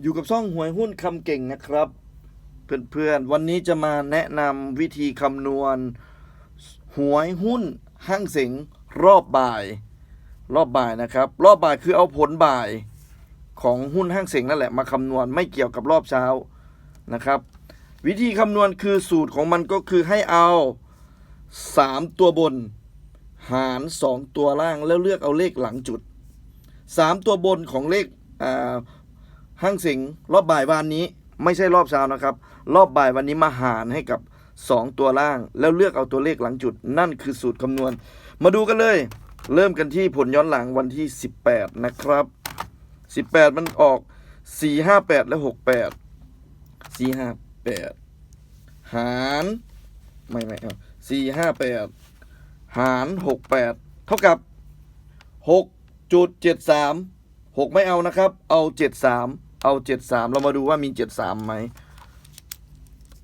อยู่กับช่องหวยหุ้นคำเก่งนะครับ เพื่อนๆ วันนี้จะมาแนะนำวิธีคำนวณ หวยหุ้นห้างเสงรอบบ่าย รอบบ่ายนะครับ รอบบ่ายคือเอาผลบ่ายของหุ้นห้างเสงนั่นแหละมาคำนวณไม่เกี่ยวกับรอบเช้านะครับ วิธีคำนวณคือสูตรของมันก็คือให้เอา 3 ตัวบน หาร 2 ตัวล่างแล้วเลือกเอาเลขหลังจุด 3 ตัวบนของเลขอ่า ห้างสิงรอบบ่ายวานนี้ ไม่ใช่รอบเช้านะครับ รอบบ่ายวันนี้มาหารให้กับ 2 ตัวล่าง แล้วเลือกเอาตัวเลขหลังจุด นั่นคือสูตรคำนวณ มาดูกันเลย เริ่มกันที่ผลย้อนหลังวันที่ 18 นะครับ 18 มันออก 458 และ 68 458 หารไม่ไม่เอา458 หาร 68 เท่ากับ 6.73หกไม่เอานะครับ เอาเจ็ดสาม เอาเจ็ดสามเรามาดูว่ามีเจ็ดสามไหม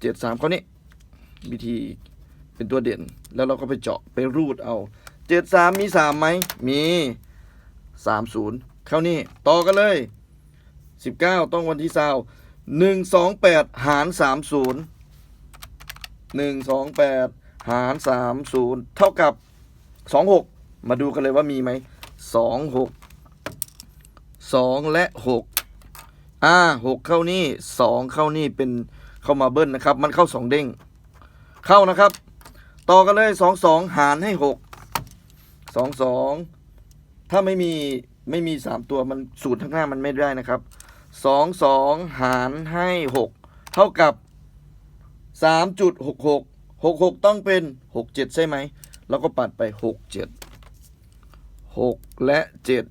เจ็ดสามเขานี้วิธีเป็นตัวเด่น แล้วเราก็ไปเจาะไปรูดเอาเจ็ดสามมีสามไหมมีสามศูนย์เข้านี่ต่อกันเลยสิบเก้าต้องวันที่เศร้าหนึ่งสองแปดหารสามศูนย์หนึ่งสองแปดหารสามศูนย์เท่ากับสองหกมาดูกันเลยว่ามีไหมสองหกสองและหก อ่าหกเข้านี่สองเข้านี่เป็นเข้ามาเบิ้ลนะครับ มันเข้าสองเด้ง เข้านะครับ ต่อกันเลยสองสองหารให้หกสองสองถ้าไม่มีไม่มีสามตัวมันสูตรข้างหน้ามันไม่ได้นะครับสองสองหารให้หกเท่ากับสามจุดหกหกหกหกต้องเป็นหกเจ็ดใช่ไหมแล้วก็ปัดไปหกเจ็ดหกและเจ็ด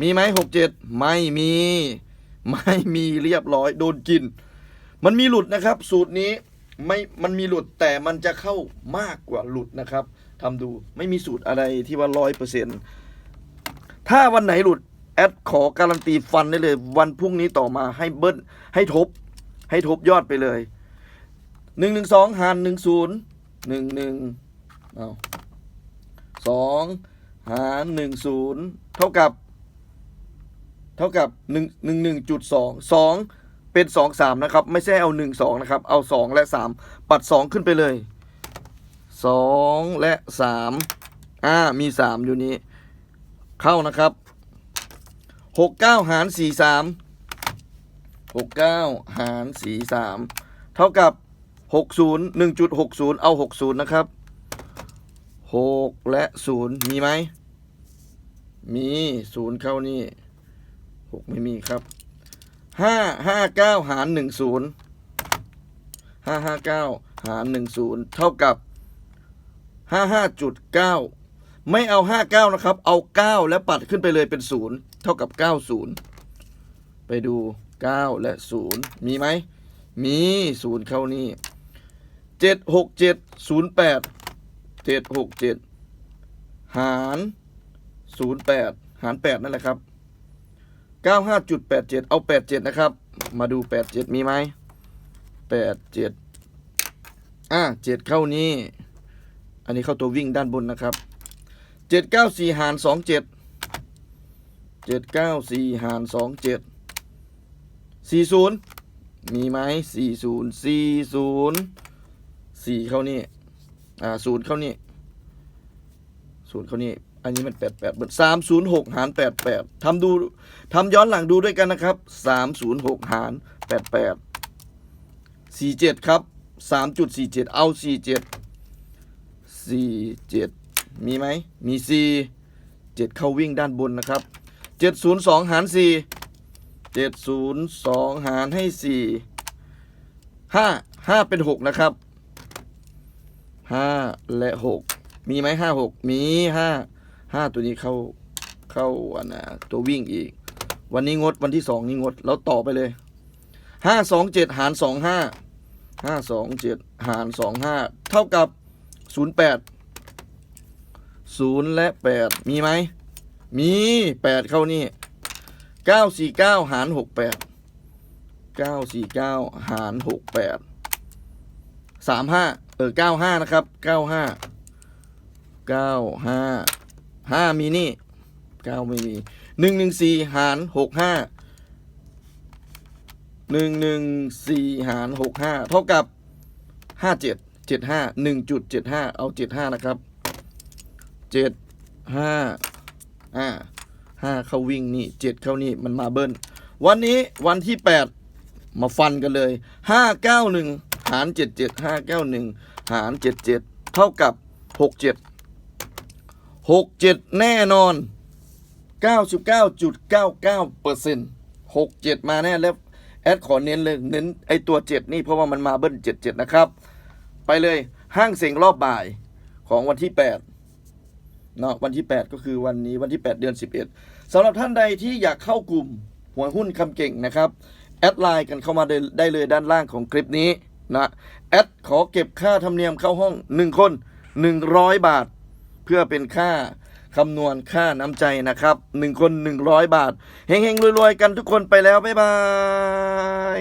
มีไหมหกเจ็ดไม่มี ไม่มีเรียบร้อยโดนกิน มันมีหลุดนะครับ สูตรนี้ไม่มันมีหลุดแต่มันจะเข้ามากกว่าหลุดนะครับทำดูไม่มีสูตรอะไรที่ว่าร้อยเปอร์เซ็นถ้าวันไหนหลุดแอดขอการันตีฟันได้เลย วันพรุ่งนี้ต่อมาให้เบิ้ลให้ทบ ให้ทบยอดไปเลยหนึ่งหนึ่งสองหารหนึ่งศูนย์หนึ่งหนึ่งเอาสองหารหนึ่งศูนย์เท่ากับ เท่ากับหนึ่งหนึ่งจุดสองสองเป็นสองสามนะครับ ไม่ใช่เอาหนึ่งสองนะครับ เอาสองและสามปัดสองขึ้นไปเลยสองและสามอ่า มีสามอยู่นี้ เข้านะครับหกเก้าหารสี่สามหกเก้าหารสี่สามเท่ากับหกศูนย์หนึ่งจุดหกศูนย์เอาหกศูนย์นะครับหกและศูนย์มีไหมมีศูนย์เข้านี่ กไม่มีครับห้าห้าเก้าหารหนึ่งศูนย์ห้าห้าเก้าหารหนึ่งศูนย์เท่ากับห้าห้าจุดเก้าไม่เอาห้าเก้านะครับ เอาเก้าแล้วปัดขึ้นไปเลยเป็นศูนย์เท่ากับเก้าศูนย์ไปดูเก้าและศูนย์มีไหม มีศูนย์เข้านี่เจ็ดหกเจ็ดศูนย์แปดเจ็ดหกเจ็ดหารศูนย์แปดหารแปดนั่นแหละครับ 95.87 เอา 87 นะครับ มาดู 87 มีไหม 87 อะ7เข้านี้ อันนี้เข้าตัววิ่งด้านบนนะครับ 794 หาร 27 794 หาร 27 40 มีไหม 40 40 4 เข้านี่ อ่า 0 เข้านี่ 0 เข้านี่ อันนี้มันแปดแปดเบิดสามศูนย์หกหารแปดแปดทำดูทำย้อนหลังดูด้วยกันนะครับสามศูนย์หกหารแปดแปดสี่เจ็ดครับสามจุดสี่เจ็ดเอาสี่เจ็ดสี่เจ็ดมีไหมมีสี่เจ็ดเข้าวิ่งด้านบนนะครับเจ็ดศูนย์สองหารสี่เจ็ดศูนย์สองหารให้สี่ห้าห้าเป็นหกนะครับห้าและหกมีไหมห้าหกมีห้า 5 5ตัวนี้เข้าเข้าอันนะตัววิ่งอีก วันนี้งดวันที่สองนี่งด แล้วต่อไปเลยห้าสองเจ็ดหารสองห้าห้าสองเจ็ดหารสองห้าเท่ากับศูนย์แปดศูนย์และแปดมีไหม มีแปดเข้านี่เก้าสี่เก้าหารหกแปดเก้าสี่เก้าหารหกแปดสามห้าเออเก้าห้านะครับเก้าห้าเก้าห้า ห้ามีนี่เก้าไม่มีหนึ่งหนึ่งสี่หารหกห้าหนึ่งหนึ่งสี่หารหกห้าเท่ากับห้าเจ็ดเจ็ดห้าหนึ่งจุดเจ็ดห้าเอาเจ็ดห้านะครับเจ็ดห้าอ่าห้าเข้าวิ่งนี่เจ็ดเข้านี่มันมาเบิ้ลวันนี้วันที่แปดมาฟันกันเลยห้าเก้าหนึ่งหารเจ็ดเจ็ดห้าเก้าหนึ่งหารเจ็ดเจ็ดเท่ากับหกเจ็ด หกเจ็ดแน่นอน99.99เปอร์เซ็นต์หกเจ็ดมาแน่แล้วแอดขอเน้นเลยเน้นไอตัวเจ็ดนี่เพราะว่ามันมาเบิ้ลเจ็ดเจ็ดนะครับ ไปเลยห้างเสียงรอบบ่ายของวันที่แปดเนาะวันที่ 8 ก็คือวันนี้วันที่ 8 เดือน 11สำหรับท่านใดที่อยากเข้ากลุ่มหัวหุ้นคำเก่งนะครับ แอดไลน์กันเข้ามาได้ได้เลยด้านล่างของคลิปนี้นะแอดขอเก็บค่าธรรมเนียมเข้าห้อง 1 คน 100 บาท เพื่อเป็นค่าคำนวณค่าน้ำใจนะครับ1คน100บาทเฮงๆรวยๆกันทุกคนไปแล้ว บ๊ายบาย